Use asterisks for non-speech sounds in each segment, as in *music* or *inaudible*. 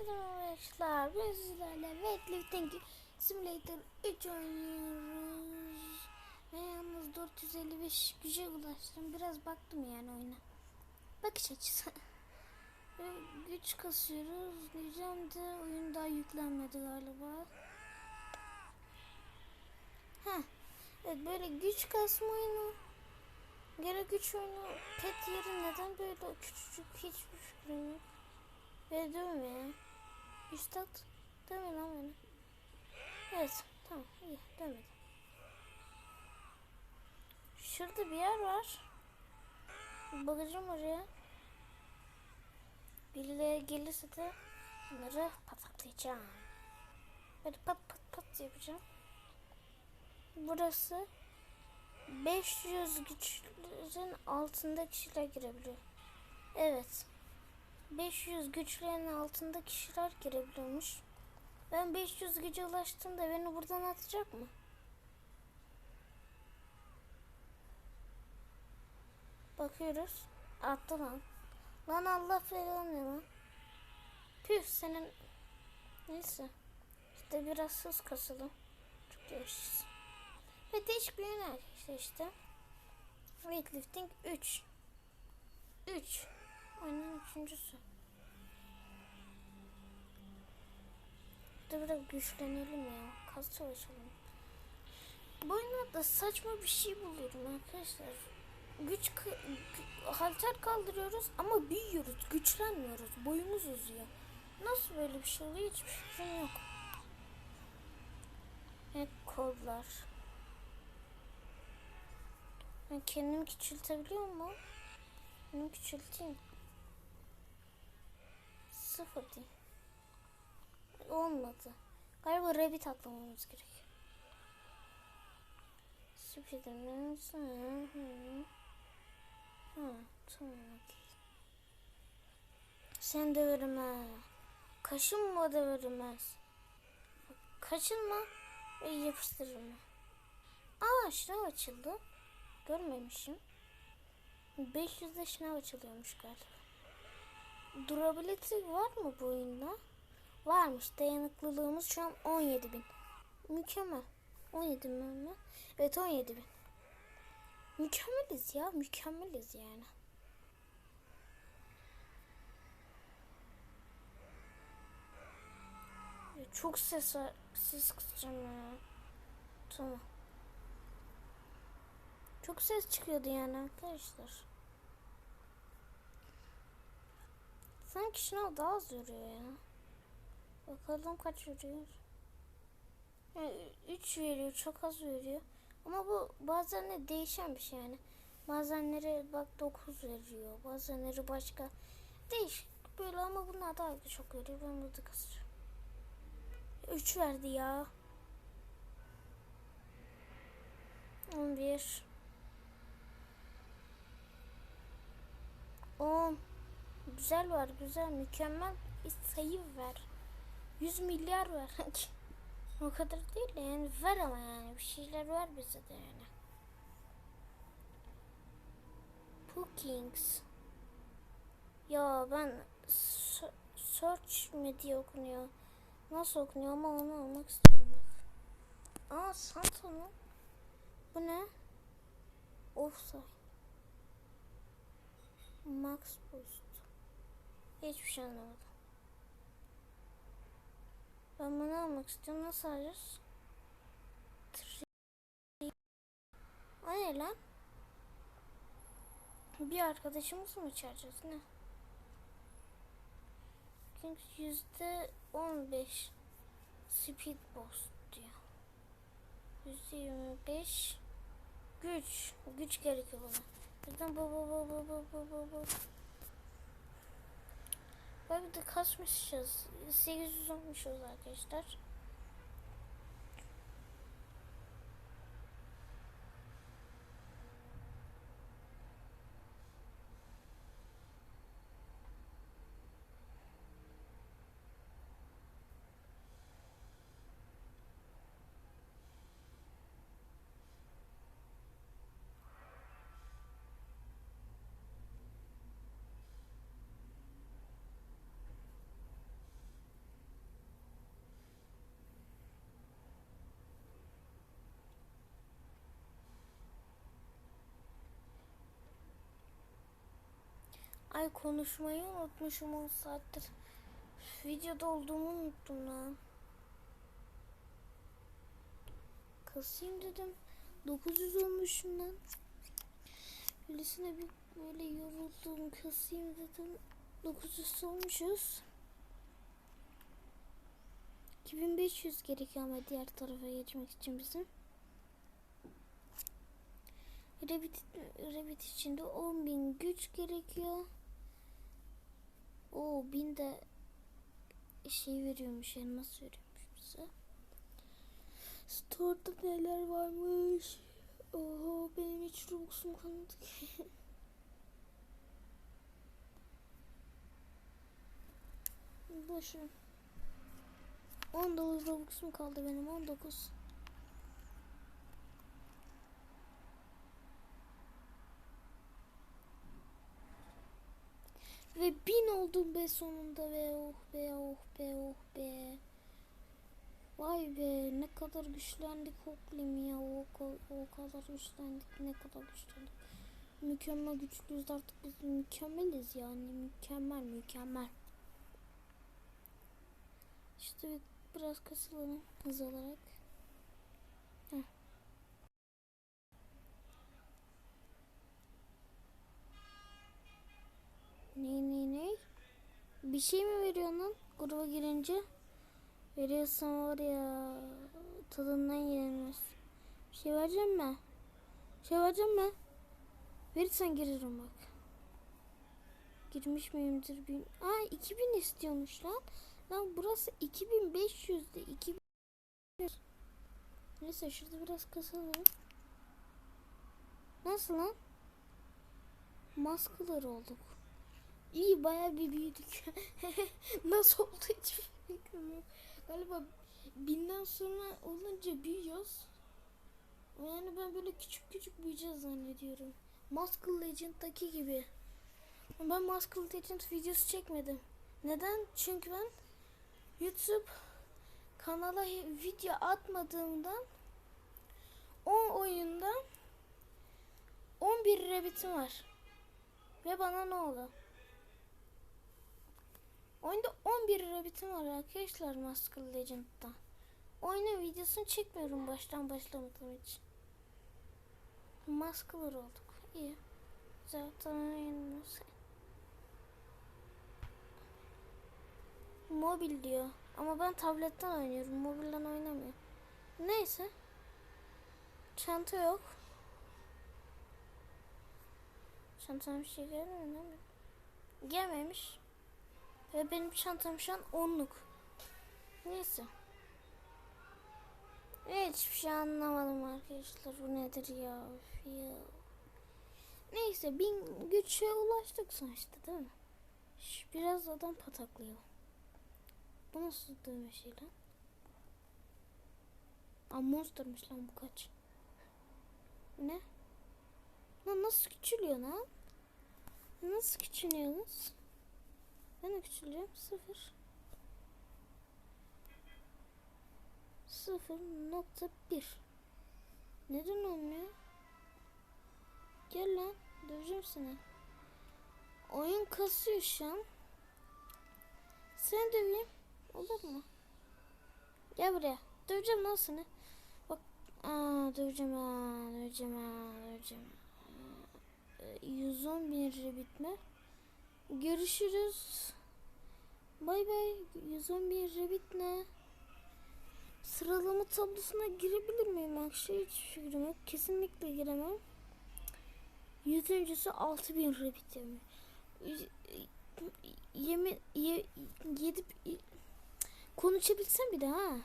Arkadaşlar ben sizlerle Weightlifting Simulator 3 oynuyoruz. Ve yalnız 455 güce ulaştım. Biraz baktım yani oyuna. Bakış açısı. *laughs* Güç kasıyoruz. Diyeceğim de oyun daha yüklenmedi galiba. Heh. Evet böyle güç kasma oyunu. Gene güç oyunu pet yeri neden böyle küçücük hiçbir fikrim yok. Ve dövme. Üstad dövme lan beni. Evet tamam iyi dövmedim. Şurada bir yer var. Bakacağım oraya. Birileri gelirse de bunları pataklayacağım. Böyle pat pat pat yapacağım. Burası 500 güçlerin altında kişiler girebiliyor. Evet. 500 güçlerin altında kişiler girebiliyormuş. Ben 500 güce ulaştığımda beni buradan atacak mı? Bakıyoruz. Attı lan. Lan Allah ne lan? Püh senin... Neyse. İşte biraz hız kasalım. Çok görüşürüz. Ve yöne işte işte. Weightlifting 3. 3. Aynen üçüncüsü. Burada biraz güçlenelim ya. Kas savaşalım. Bu oyunda saçma bir şey buluyorum arkadaşlar. Güç gü- halter kaldırıyoruz ama büyüyoruz, güçlenmiyoruz. Boyumuz uzuyor. Nasıl böyle bir şey oluyor hiçbir fikrim yok. Evet kodlar. Ben kendimi küçültebiliyor muyum? Kendimi küçülteyim. Sıfır değil. Olmadı. Galiba rabbit atlamamız gerek. Spiderman. Hı hı. Ha, tamam. Sen de verme. Kaşınma da vermez. Kaçınma ve yapıştırma. Aa şınav açıldı. Görmemişim. 500'de şınav açılıyormuş galiba. Durability var mı bu oyunda? Varmış. Dayanıklılığımız şu an 17.000. Mükemmel. 17 bin mi? Evet 17 bin. Mükemmeliz ya. Mükemmeliz yani. Ya Çok ses var. Ses kısacağım ya. Tamam. Çok ses çıkıyordu yani arkadaşlar. Sanki şınav daha az yoruyor ya. Bakalım kaç veriyor. Yani 3 veriyor çok az veriyor. Ama bu bazenleri değişen bir şey yani. Bazenleri bak 9 veriyor. Bazenleri başka. Değişik böyle ama bunlar daha çok veriyor. Ben burada kasacağım. 3 verdi ya. 11 10 Güzel var güzel mükemmel bir sayı ver. 100 milyar ver. *laughs* o kadar değil de yani ver ama yani bir şeyler ver bize de yani. Bookings. Ya ben search mi diye okunuyor. Nasıl okunuyor ama onu almak istiyorum bak. Aa Santo'nun. Bu ne? Offside. Max boost. Hiçbir şey anlamadım. Ben bunu almak istiyorum. Nasıl alacağız? O ne lan? Bir arkadaşımız mı çağıracağız? Ne? Çünkü yüzde on beş speed boost diyor. Yüzde yirmi beş güç. Güç gerekiyor bana. Buradan bu bu bu bu bu bu bu bu. Bir de kasmışız. 800 olmuşuz arkadaşlar. Ay konuşmayı unutmuşum 10 saattir. Videoda olduğumu unuttum lan. Kasayım dedim. 900 olmuşum lan. Öylesine bir böyle yoruldum. Kasayım dedim. 900 olmuşuz. 2500 gerekiyor ama diğer tarafa geçmek için bizim. Revit, Revit için de 10.000 güç gerekiyor. O 1000 de şey veriyormuş, elmas veriyormuş bize. Store'da neler varmış? Oho benim hiç Robux'um kalmadı ki. *laughs* Boşver. 19 Robux'um kaldı benim 19. Ve bin oldum be sonunda ve oh be oh be oh be. Vay be ne kadar güçlendik Hoklim ya o, o kadar güçlendik ne kadar güçlendik. Mükemmel güçlüyüz artık biz mükemmeliz yani mükemmel mükemmel. İşte bir- biraz kasılalım hız olarak. Heh. Ne ne ne? Bir şey mi veriyorsun lan gruba girince? Veriyorsan var ya tadından yenilmez. Bir şey vereceğim mi? Bir şey vereceğim mi? Verirsen girerim bak. Girmiş miyimdir bin? Aa 2000 istiyormuş lan. Lan burası 2500'de 2000. Neyse şurada biraz kasalım. Nasıl lan? Maskalar olduk. İyi bayağı bir büyüdük. *laughs* Nasıl oldu hiçbir fikrim yok. Galiba binden sonra olunca büyüyoruz. Yani ben böyle küçük küçük büyüyeceğiz zannediyorum. Muscle Legend'daki gibi. Ben Muscle Legend videosu çekmedim. Neden? Çünkü ben YouTube kanala video atmadığımdan 10 oyunda 11 rabbitim var. Ve bana ne oldu? Oyunda 11 rabbitim var arkadaşlar Muscle Legend'da. Oyunun videosunu çekmiyorum baştan başlamadığım için. Muscular olduk. İyi. Zaten oyunumuz. Mobil diyor. Ama ben tabletten oynuyorum. Mobilden oynamıyorum. Neyse. Çanta yok. Çantam bir şey gelmiyor? Gelmemiş. Ve benim çantam şu an onluk. Neyse. Hiçbir şey anlamadım arkadaşlar. Bu nedir ya? Ya. Neyse bin güçe ulaştık sonuçta değil mi? Şş, biraz adam pataklayalım. Bu nasıl dövme şey lan? Aa monstermiş lan bu kaç. Ne? Lan nasıl küçülüyor lan? Nasıl küçülüyorsunuz? Ben de küçüleceğim. Sıfır. Sıfır nokta bir. Neden olmuyor? Gel lan. Döveceğim seni. Oyun kasıyor şu an. Seni döveyim. Olur mu? Gel buraya. Döveceğim lan seni. Bak. Aa, döveceğim ha. Döveceğim ha. Döveceğim. Ee, 111 bitme. Görüşürüz. Bay bay. 111 Revit ne? Sıralama tablosuna girebilir miyim? Akşam hiç fikrim yok. Kesinlikle giremem. Yüzüncüsü 6000 Revit yemin. Yemin ye, yedip konuşabilsem bir de ha.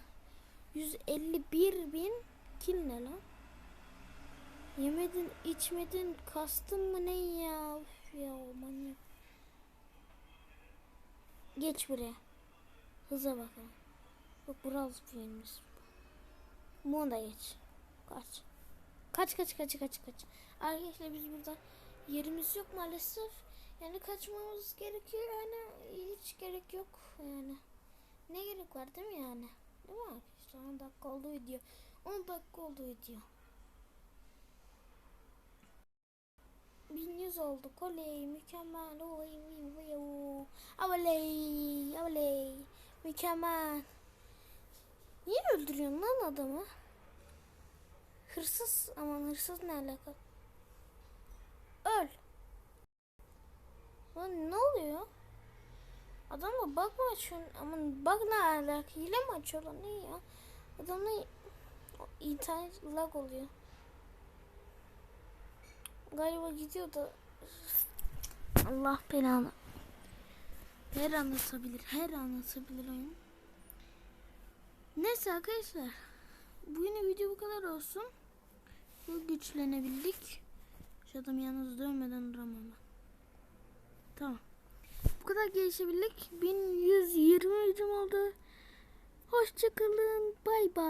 151 bin kil ne lan? Yemedin, içmedin, kastın mı ne ya? Geç buraya. Hıza bakalım. Bak burası büyümüş. Bunu da geç. Kaç. Kaç kaç kaç kaç kaç. Arkadaşlar biz burada yerimiz yok maalesef. Yani kaçmamız gerekiyor yani hiç gerek yok yani. Ne gerek var değil mi yani? Değil mi arkadaşlar? 10 dakika oldu video. 10 dakika oldu video. 1100 olduk. Oley mükemmel. Oley oley oley. Mükemmel. Niye öldürüyorsun lan adamı? Hırsız aman hırsız ne alaka? Öl. Lan ne oluyor? Adamla bug mı açıyorsun? Aman bug ne alaka? Hile mi açıyorlar? Ne ya? Adamla internet lag oluyor. Galiba gidiyor da Allah belanı. Her anlatabilir, her anlatabilir oyun. Neyse arkadaşlar. Bugün video bu kadar olsun. Bu güçlenebildik. Şu adam yalnız dönmeden duramam ben. Tamam. Bu kadar gelişebildik. 1120 hücum oldu. Hoşçakalın. Bay bay.